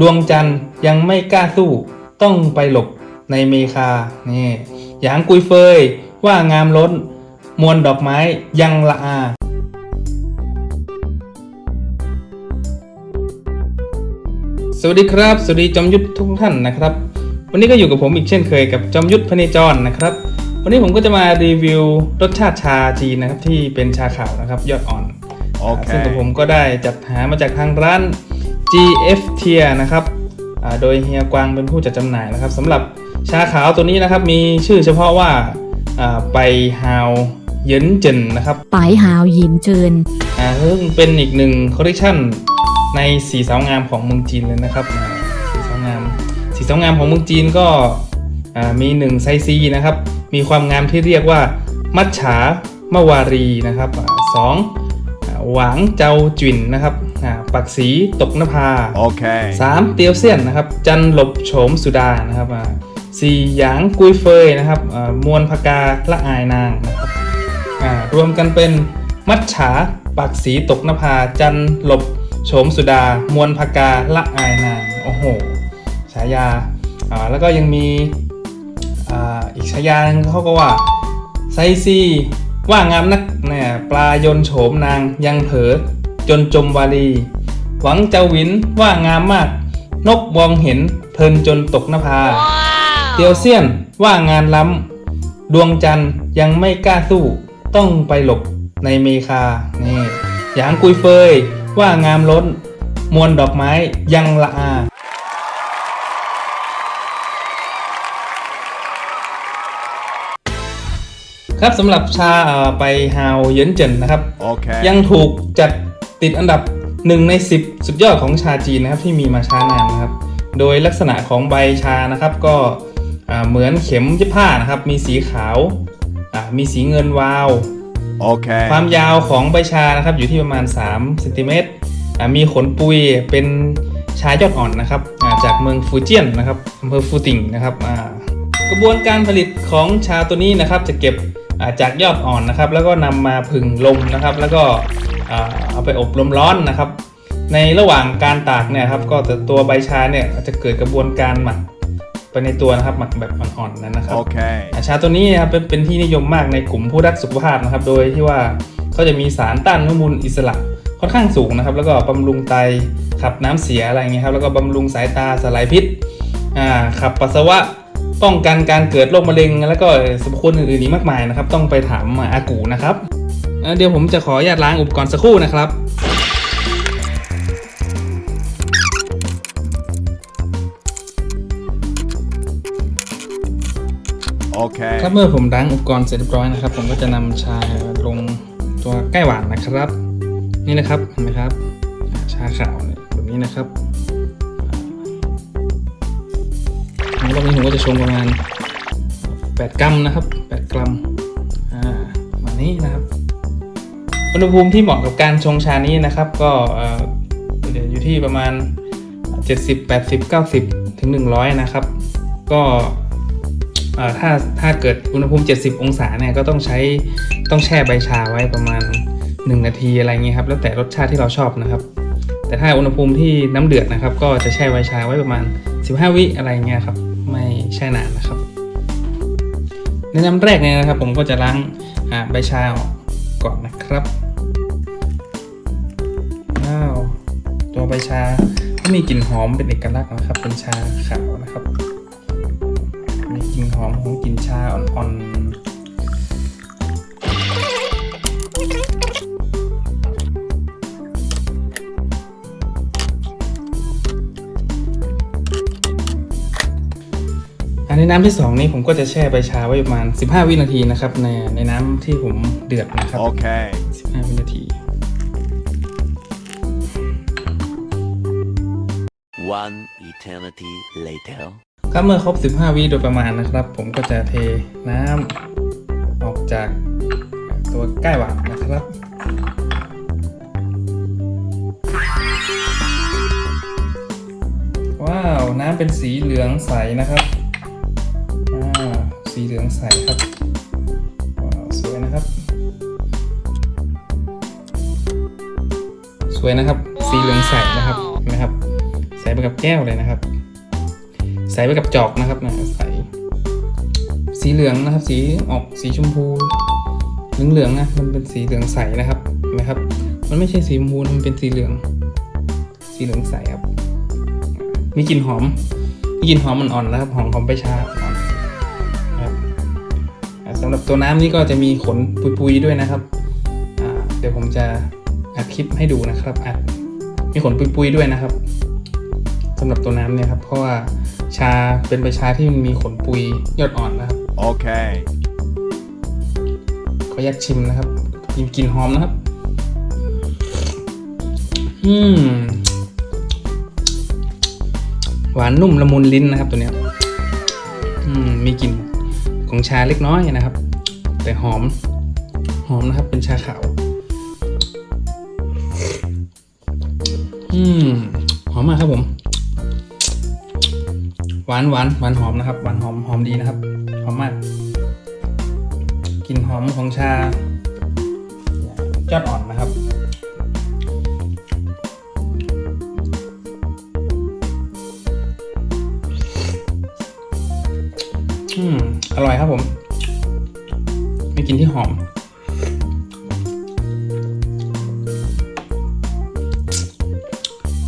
ดวงจันทร์ยังไม่กล้าสู้ ต้องไปหลบในเมคานี่หยางกุยเฟย ว่างามล้น มวลดอกไม้ยังละอาสวัสดีครับ สวัสดีจอมยุทธทุกท่านนะครับ วันนี้ก็อยู่กับผมอีกเช่นเคยกับจอมยุทธพเนจรนะครับ วันนี้ผมก็จะมารีวิวรสชาติชาจีนนะครับที่เป็นชาขาวนะครับยอดอ่อนโอเคซึ่งผมก็ได้จัดหามาจากทางร้าน GF Tier นะครับอ่าโดยเฮียกวางเป็นผู้จัดจำหน่ายนะครับสำหรับชาขาวตัวนี้นะครับมีชื่อเฉพาะว่าอ่าไปฮาวเยินเจินนะครับปายหาวหยินเจินอ่าซึ่งเป็นอีกหนึ่งคอลเลคชันในสีสาวงามของเมืองจีนเลยนะครับอ่าสีสาวงามสีสาวงามของเมืองจีนก็อ่ามีหนึ่งไซซีนะครับมีความงามที่เรียกว่ามัจฉามาวารีนะครับอาสองอ่าหวางเจ้าจิ่นนะครับ อ่าปักสีตกนภา Okay. สามเตียวเซียนนะครับ จันหลบโฉมสุดานะครับอ่าสี่หยางกุยเฟยนะครับอ่ามวลพกาละอายนางนะครับอ่ารวมกันเป็นมัจฉาปักสีตกนภา จันหลบโฉมสุดา มวลพกาละอายนางโอ้โหฉายาอ่าแล้วก็ยังมีอ่าอีกฉายาหนึงเขาก็ว่าไซซีว่างามนักเนี่ยปลายนโฉมนางยังเผลอ จนจมวาลีหวังเจ้าหวินว่างามมาก นกมองเห็นเพลินจนตกนภา เตียวเซียนว่างานล้ำ ดวงจันทร์ยังไม่กล้าสู้ ต้องไปหลบในเมคานี่หยางกุยเฟยว่างามล้น มวลดอกไม้ยังละอาครับสำหรับชาเอ่อไปฮาวเยินเจินนะครับ Okay. ยังถูกจัด ติดอันดับ 1 ใน 10 สุดยอดของชาจีนนะครับที่มีมาช้านานนะครับ โดยลักษณะของใบชานะครับก็อ่าเหมือนเข็มยิบผ้านะครับ มีสีขาวอ่ามีสีเงินวาว Okay. ความยาวของใบชานะครับอยู่ที่ประมาณ3เซนติเมตรอ่ามีขนปุยเป็นชายอดอ่อนนะครับอ่าจากเมืองฟูเจียนนะครับอำเภอฟูติงนะครับอ่ากระบวนการผลิตของชาตัวนี้นะครับจะเก็บอ่าจากยอดอ่อนนะครับ แล้วก็นำมาผึ่งลมนะครับ แล้วก็อ่า เอาไปอบลมร้อนนะครับ ในระหว่างการตากเนี่ยครับก็แต่ตัวใบชาเนี่ยจะเกิดกระบวนการหมักไปในตัวนะครับหมักแบบอ่อนๆนั้นนะครับ Okay. อ่าชาตัวนี้นะครับเป็นเป็นที่นิยมมากในกลุ่มผู้รักสุขภาพนะครับ โดยที่ว่าเขาจะมีสารต้านอนุมูลอิสระค่อนข้างสูงนะครับ แล้วก็บำรุงไตขับน้ำเสียอะไรเงี้ยครับแล้วก็บำรุงสายตาสลายพิษอ่าขับปัสสาวะป้องกันการเกิดโรคมะเร็ง แล้วก็สรรพคุณอื่นๆอีกมากมายนะครับ ต้องไปถามอากูนะครับอ่า เดี๋ยวผมจะขออนุญาตล้างอุปกรณ์สักครู่นะครับ Okay. ครับเมื่อผมล้างอุปกรณ์เสร็จเรียบร้อยนะครับ ผมก็จะนำชาลงตัวใกล้หวานนะครับ นี่นะครับเห็นไหมครับอ่าชาขาวเนี่ยแบบนี้นะครับอ่ารอบนี้ผมก็จะชงประมาณ 8 กรัมนะครับ 8 กรัม อ่าประมาณนี้นะครับ อุณหภูมิที่เหมาะกับการชงชานี้นะครับ ก็เอ่อเดี๋ยวอยู่ที่ประมาณ 70 80 90 ถึง 100 นะครับ ก็ถ้าถ้าเกิดอุณหภูมิ 70 องศาเนี่ยก็ต้องใช้ต้องแช่ใบชาไว้ประมาณ 1 นาทีอะไรเงี้ยครับ แล้วแต่รสชาติที่เราชอบนะครับ แต่ถ้าอุณหภูมิที่น้ำเดือดนะครับ ก็จะแช่ใบชาไว้ประมาณ 15 วิอะไรเงี้ยครับ ไม่แช่นานนะครับ ในน้ำแรกเนี่ยนะครับ ผมก็จะล้างใบชาออกก่อนนะครับ ตัวใบชาก็มีกลิ่นหอมเป็นเอกลักษณ์นะครับ เป็นชาขาวนะครับ มีกลิ่นหอมของกลิ่นชาอ่อนๆอันในน้ำที่สองนี้ผมก็จะแช่ใบชาไว้ประมาณ 15 วินาทีนะครับ ในในน้ำที่ผมเดือดนะครับ Okay. 15วิน One eternity later. ครับเมื่อครบ 15 วิโดยประมาณนะครับ ผมก็จะเทน้ำออกจากตัวใกล้หวานนะครับว้าว น้ำเป็นสีเหลืองใสนะครับ กับแก้วเลยนะครับ ใส่ไปกับจอกนะครับนะใส่สีเหลืองนะครับ สีออกสีชมพูเหลืองๆนะมันเป็นสีเหลืองใสนะครับเห็นไหมครับ มันไม่ใช่สีชมพูมันเป็นสีเหลือง สีเหลืองใสครับ มีกลิ่นหอม มีกลิ่นหอมอ่อนๆนะครับหอมหอมใบชาอ่อนนะครับอ่าสำหรับตัวน้ำนี่ก็จะมีขนปุยๆด้วยนะครับเดี๋ยวผมจะอัดคลิปให้ดูนะครับอัดมีขนปุยๆด้วยนะครับ สำหรับตัวน้ำเนี่ยครับ เพราะว่าชาเป็นใบชาที่มันมีขนปุยยอดอ่อนนะครับ Okay. ขออนุญาตชิมนะครับมีกลิ่นหอมนะครับ อืม หวานนุ่มละมุนลิ้นนะครับตัวเนี้ย อืม มีกลิ่นของชาเล็กน้อยนะครับ แต่หอม หอมนะครับ เป็นชาขาว อืม หอมมากครับผม หวานหวานหวานหอมนะครับ หวานหอมหอมดีนะครับ หอมมากกลิ่นหอมของชายอดอ่อนนะครับ อืม อร่อยครับผม มีกลิ่นที่หอม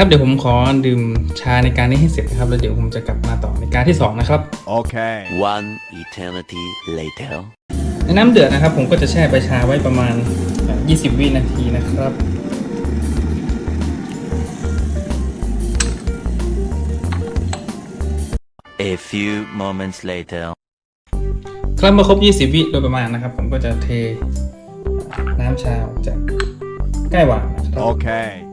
ครับเดี๋ยวผมขอดื่มชาในการนี้ให้เสร็จนะครับแล้วเดี๋ยวผมจะกลับมาต่อในการที่สองนะครับ Okay. One eternity later. ในน้ำเดือดนะครับ ผมก็จะแช่ใบชาไว้ประมาณ20 วินาทีนะครับ A few moments later. ครับมาครบ 20 วิโดยประมาณนะครับ ผมก็จะเทน้ำชาออกจากใกล้หวานนะครับ Okay.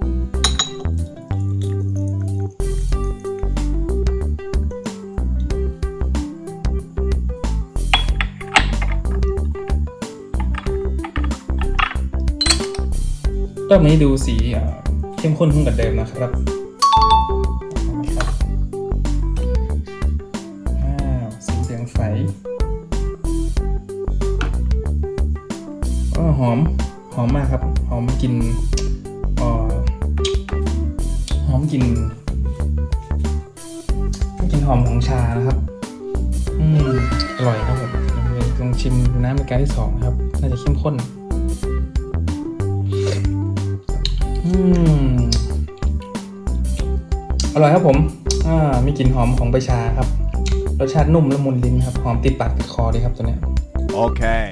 อบนี้ดูสีเข้มข้นขึ้นกว่าเดิมนะครับนะครับอ้าวสีเหลืองใสอหอม หอมมากครับ หอมกลิ่นอหอมกลิ่นกินหอมของชานะครับ อืมอร่อยครับผมลองชิมน้ำในการที่สองนะครับ น่าจะเข้มข้น อืมอร่อยครับผม อ่า มีกลิ่นหอมของใบชาครับ รสชาตินุ่มละมุนลิ้นครับ หอมติดปากติดคอดีครับตัวเนี้ย Okay.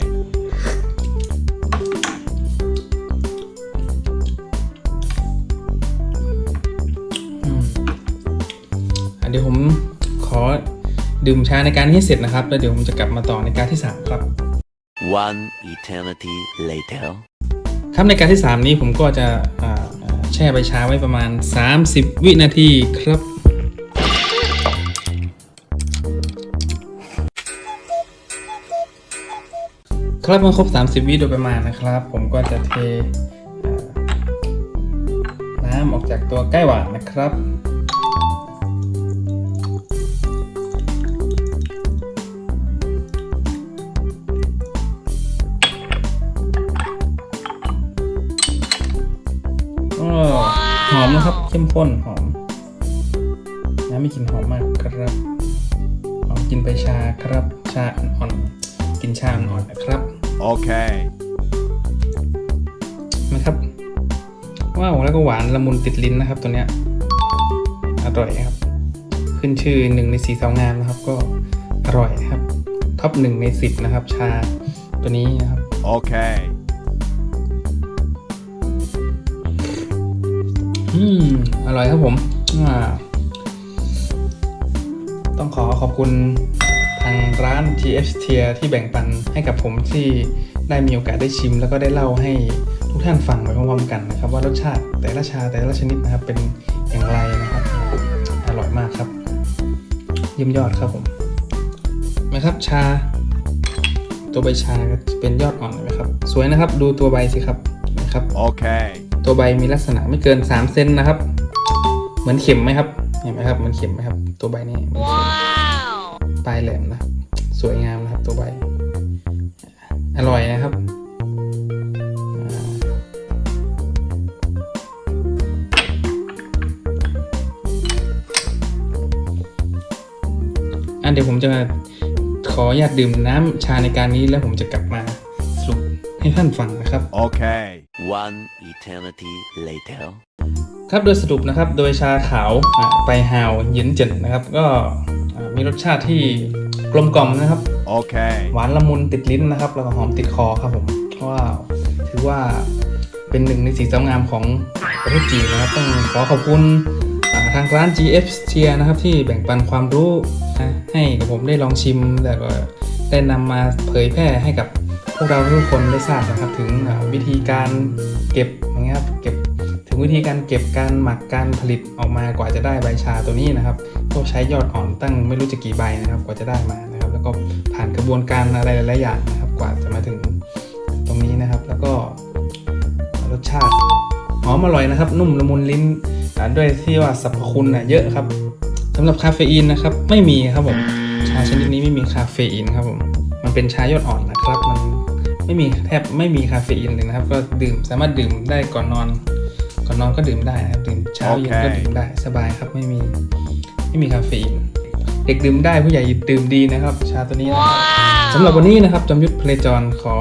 อืมอะเดี๋ยวผมขอดื่มชาในการนี้ให้เสร็จนะครับ แล้วเดี๋ยวผมจะกลับมาต่อในการที่สามครับ One eternity later. ครับในการที่ 3 นี้ผมก็จะอ่าอ่า แช่ใบชาไว้ประมาณ 30 วินาทีครับ ครับเมื่อครบ 30 วิโดยประมาณนะครับ ผมก็จะเทน้ำออกจากตัวใกล้หวานนะครับ เข้มข้นหอมน้ำมีกลิ่นหอมมากครับหอมกลินใบชาครับ ชาอ่อนๆกลินชาอ่อนๆนะครับ Okay. นะครับว้าวแล้วก็หวานละมุนติดลิ้นนะครับ ตัวเนี้ยอร่อยครับ ขึ้นชื่อหนึ่งในสีสาวงามนะครับ ก็อร่อยครับท็อปหนึ่งในสิบนะครับ ชาตัวนี้นะครับ Okay. อื อืมอร่อยครับผมอ่าต้องขอขอบคุณทางร้าน GF Tier ที่แบ่งปันให้กับผมที่ได้มีโอกาสได้ชิม แล้วก็ได้เล่าให้ทุกท่านฟังไปพร้อมๆกันนะครับ ว่ารสชาติแต่ละชาแต่ละชนิดนะครับเป็นอย่างไรนะครับ อร่อยมากครับ เยี่ยมยอดครับผมนะครับชา ตัวใบชาเป็นยอดอ่อนเลยนะครับ สวยนะครับ ดูตัวใบสิครับนะครับ Okay. ตัวใบมีลักษณะไม่เกิน 3 เซนนะครับ เหมือนเข็มไหมครับ เห็นไหมครับ เหมือนเข็มไหมครับ ตัวใบนี่เหมือนเข็มปลายแหลมนะ สวยงามนะครับ ตัวใบ อร่อยนะครับอ่าอันเดี๋ยวผมจะขออนุญาตดื่มน้ำชาในการนี้แล้วผมจะกลับมาสรุปให้ท่านฟังนะครับ Okay. One eternity later. ครับโดยสรุปนะครับโดยชาขาวอ่าไปฮาวเย็นเจินนะครับก็อ่ามีรสชาติที่กลมกล่อมนะครับ Okay. หวานละมุนติดลิ้นนะครับ แล้วก็หอมติดคอครับผมเพราะว่าถือว่าเป็นหนึ่งในสีสวยงามของประเทศจีนนะครับ ต้องขอขอบคุณอ่าทางร้าน GF เชียนะครับที่แบ่งปันความรู้นะให้กับผมได้ลองชิมแล้วก็ได้นำมาเผยแพร่ให้กับ พวกเราทุกคนได้ทราบนะครับ ถึงวิธีการเก็บอย่างเงี้ยครับเก็บถึงวิธีการเก็บการหมักการผลิตออกมากว่าจะได้ใบชาตัวนี้นะครับก็ใช้ยอดอ่อนตั้งไม่รู้จะกี่ใบนะครับ กว่าจะได้มานะครับ แล้วก็ผ่านกระบวนการอะไรหลายๆอย่างนะครับ กว่าจะมาถึงตรงนี้นะครับ แล้วก็รสชาติหอมอร่อยนะครับ นุ่มละมุนลิ้นด้วยที่ว่าสรรพคุณนะเยอะครับสำหรับคาเฟอีนนะครับ ไม่มีครับผมชาชนิดนี้ไม่มีคาเฟอีนครับผมมันเป็นชายอดอ่อนนะครับ ไม่มีแทบไม่มีคาเฟอีนเลยนะครับ ก็ดื่มสามารถดื่มได้ก่อนนอน ก่อนนอนก็ดื่มได้นะครับดื่มเช้าเย็นก็โอเคดื่มได้สบายครับไม่มีไม่มีคาเฟอีนเด็กดื่มได้ผู้ใหญ่ดื่มดีนะครับ ชาตัวนี้นะครับสำหรับวันนี้นะครับจอมยุทธเพลจรขอ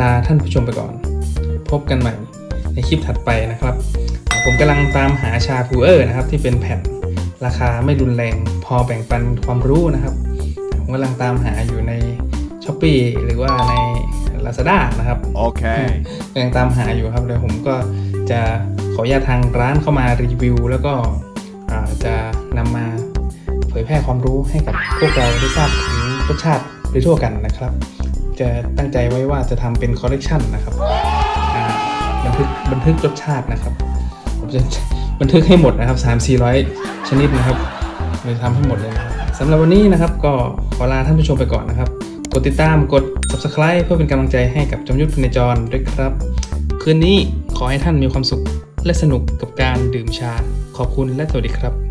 ลาท่านผู้ชมไปก่อน พบกันใหม่ในคลิปถัดไปนะครับอ่าผมกำลังตามหาชาพูเออร์นะครับที่เป็นแผ่นราคาไม่รุนแรงพอแบ่งปันความรู้นะครับ ผมกำลังตามหาอยู่ใน s h อ p e e หรือว่าใน Lazada นะครับ Okay. ยังตามหาอยู่ครับเดี๋ยวผมก็จะขออนุญาตทางร้านเข้ามารีวิว แล้วก็อ่าจะนำมาเผยแพร่ความรู้ให้กับพวกเราได้ทราบถึงรสชาติโดยทั่วกันนะครับ จะตั้งใจไว้ว่าจะทำเป็นคอลเลกชันนะครับอ่าบันทึกบันทึกรสชาตินะครับ ผมจะบันทึกให้หมดนะครับ 3 4 0 0 ชนิดนะครับเลยทำให้หมดเลยนะครับสำหรับวันนี้นะครับก็ขอลาท่านผู้ชมไปก่อนนะครับ กดติดตามกด subscribe เพื่อเป็นกำลังใจให้กับจอมยุทธพเนจรด้วยครับ คืนนี้ขอให้ท่านมีความสุขและสนุกกับการดื่มชา ขอบคุณและสวัสดีครับ